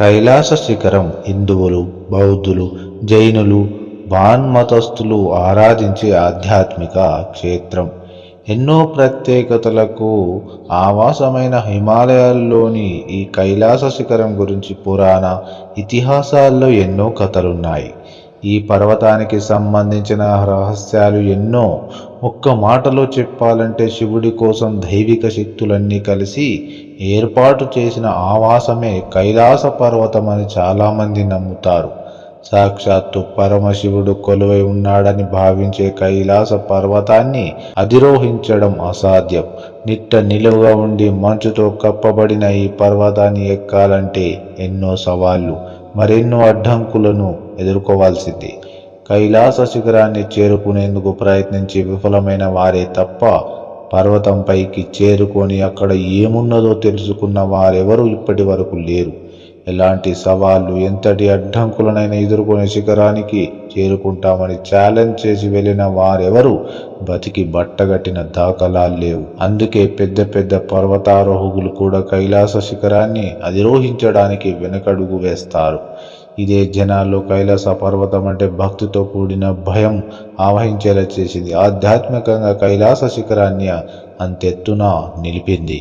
కైలాస శిఖరం హిందువులు బౌద్ధులు జైనులు మతస్థులు ఆరాధించే ఆధ్యాత్మిక క్షేత్రం. ఎన్నో ప్రత్యేకతలకు ఆవాసమైన హిమాలయాల్లోని ఈ కైలాస శిఖరం గురించి పురాణ ఇతిహాసాల్లో ఎన్నో కథలున్నాయి. ఈ పర్వతానికి సంబంధించిన రహస్యాలు ఎన్నో ఒక్క మాటలో చెప్పాలంటే శివుడి కోసం దైవిక శక్తులన్నీ కలిసి ఏర్పాటు చేసిన ఆవాసమే కైలాస పర్వతం అని చాలామంది నమ్ముతారు. సాక్షాత్తు పరమశివుడు కొలువై ఉన్నాడని భావించే కైలాస పర్వతాన్ని అధిరోహించడం అసాధ్యం. నిట్ట నిలువుగా ఉండి మంచుతో కప్పబడిన ఈ పర్వతాన్ని ఎక్కాలంటే ఎన్నో సవాళ్ళు మరెన్నో అడ్డంకులను ఎదుర్కోవాల్సింది. కైలాస శిఖరాన్ని చేరుకునేందుకు ప్రయత్నించి విఫలమైన వారే తప్ప పర్వతంపైకి చేరుకొని అక్కడ ఏమున్నదో తెలుసుకున్న వారెవరూ ఇప్పటి వరకు లేరు. ఎలాంటి సవాళ్ళు ఎంతటి అడ్డంకులనైనా ఎదుర్కొనే శిఖరానికి చేరుకుంటామని ఛాలెంజ్ చేసి వెళ్ళిన వారెవరు బతికి బట్టగట్టిన దాఖలాలు లేవు. అందుకే పెద్ద పెద్ద పర్వతారోహకులు కూడా కైలాస శిఖరాన్ని అధిరోహించడానికి వెనకడుగు వేస్తారు. ఇదే జనాల్లో కైలాస పర్వతం అంటే భక్తితో కూడిన భయం ఆవహించేలా చేసింది. ఆధ్యాత్మికంగా కైలాస శిఖరాన్ని అంతెత్తున నిలిపింది.